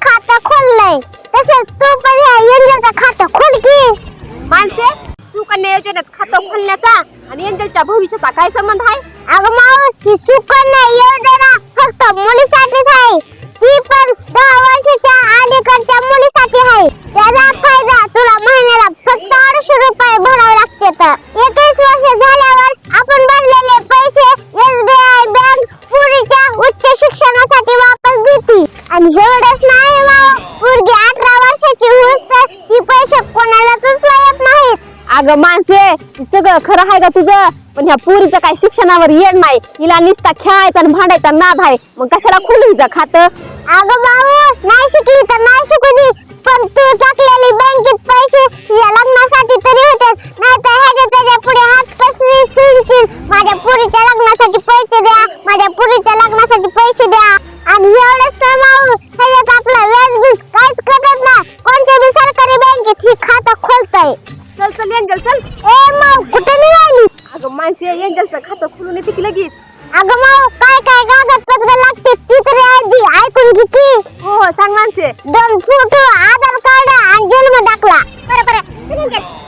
खातं तू पण योजनेचं खातं सुकन्या योजनेत खातं खोलण्याचा आणि यांच्या भविष्याचा काय संबंध आहे? अगं माऊ ही सुकन्या योजना फक्त मुलीसाठीच आहे. ती पण दहा वर्षाच्या अलीकडच्या मुलीसाठी आहे. त्याचा फायदा तुला महिन्याला फक्त अडीचशे रुपये भरावे लागते तर. एकवीस वर्ष झाल्यावर आपण भरलेले पैसे एसबीआय बँक पुरीच्या उच्च शिक्षणासाठी वापस देते आणि एवढंच नाही अगं माणसे सगळं खरं आहे का तुझं? पण ह्या पुरीचं काय शिक्षणावर येड नाही. हिला नुसता खेळायचा आणि भांडायचा नाद आहे. मग कशाला खोलू हिचं खातं? अगं भाऊ नाही शिकली तर नाही शिकू दे पण तू टाकलेली बँकेत पैसे या लग्नासाठी तरी होते. नाही तर ह्याच्या त्याच्या पुढे हात पसरी सुनशील माझ्या पुरीच्या लग्नासाठी पैसे द्या. माझ्या पुरीच्या लग्नासाठी पैसे द्या. आणि एवढंच तर भाऊ ह्याच्यात आपला व्याज बीज काहीच कटत नाही. कोणत्या बी सरकारी बँकेत ही खातं खोलताय. चल एंजल चल. ए मग कुठे निघाली अगं माणसे एंजलचं खातं खोलून येते की लगेच. अगं माऊ काय काय कागदपत्र लागते? ती तरी आधी ऐकून घे की. हो हो सांग माणसे. दोन फोटो आधार कार्ड आणि जन्म दाखला. बरं बरं.